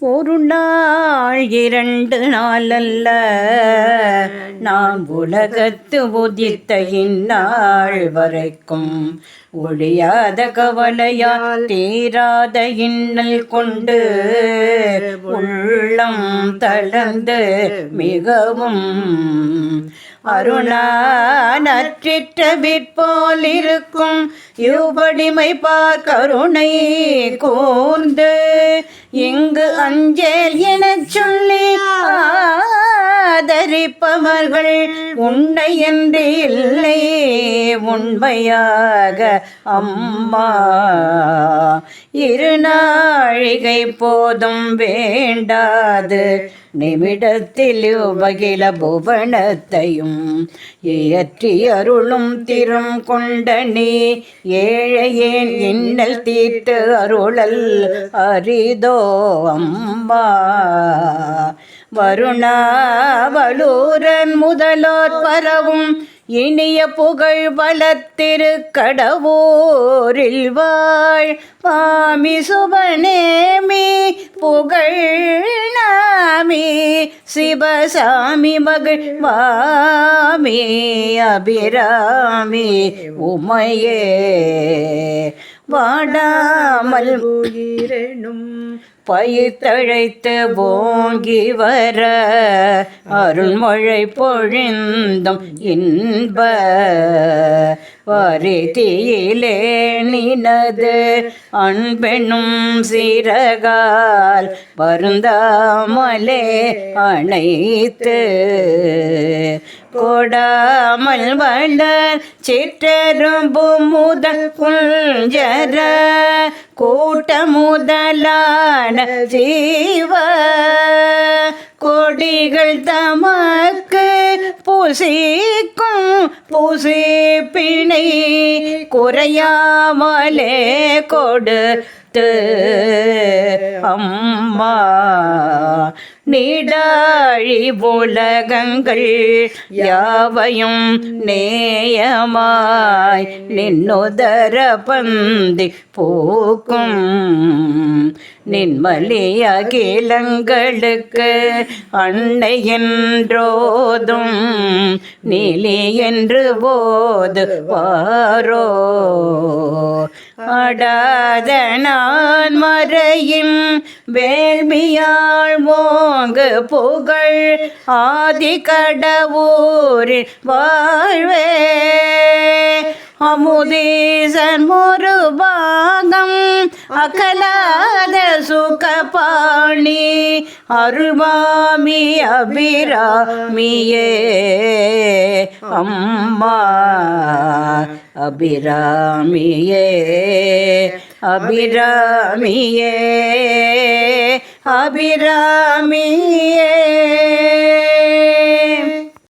ஒரு நாள் இரண்டு நாள் அல்ல நான் உலகத்து உதித்த இந்நாள் வரைக்கும் ஒழியாத கவலையால் தீராத இன்னல் கொண்டு உள்ளம் தளர்ந்து மிகவும் அருணானற்றிட்ட விற்போல் இருக்கும் யுவடிமை பார் கருணை கூர்ந்து இங்கு அஞ்சேல் எனச் சொல்லி ஆதரிப்பவர்கள் உன்னை என்று இல்லை உண்மையாக அம்மா. இரு நாழிகை போதும் வேண்டாது. நிமிடத்தில் உபகில புவனத்தையும் இயற்றி அருளும் திறம் கொண்ட நீ. ஏழையேன் இன்னல் தீர்த்து அருளல் அரிதோ அம்மா. வருணா வலூரன் முதலோர் பரவும் இனிய புகழ் வளத்திரு கடவோரில் வாழ். மாமி சுபநேமி புகழ் நாமி சிவசாமி மகள் மாமி அபிராமி உமையே. வாடாமல் உயிரெனும் பயிர்த்தழைத்து ஓங்கி வர அருள்மொழை பொழிந்தும் இன்ப வரிதியிலே நினது அன்பெனும் சிறகால் வருந்தாமலே அணைத்து கொடாமல் வளர் சிற்றரும்பு முதல் குஞ்சர கூட்ட முதலான ஜீவ. கொடிகள் தமக்கு பூசிக்கும் பூசி பிணை குறையாமலே கொடு. பட்டு அம்மா நீடாழி உலகங்கள் யாவையும் நேயமாய் நின்னுதர பந்தி பூக்கும். நின்மலிய அகிலங்களுக்கு அன்னை என்றோதும் நீலி என்று போது வாரோ. அடாத நான் மறையின் வேள்வியாள் ஓங்கு புகழ் ஆதி கடவுரின் வாழ்வே. அமுதீசன் ஒரு பாகம் அகலாத சுகபாணி அருமாமி அபிராமியே. அம்மா. அபிராமியே அபிராமியே அபிராமியே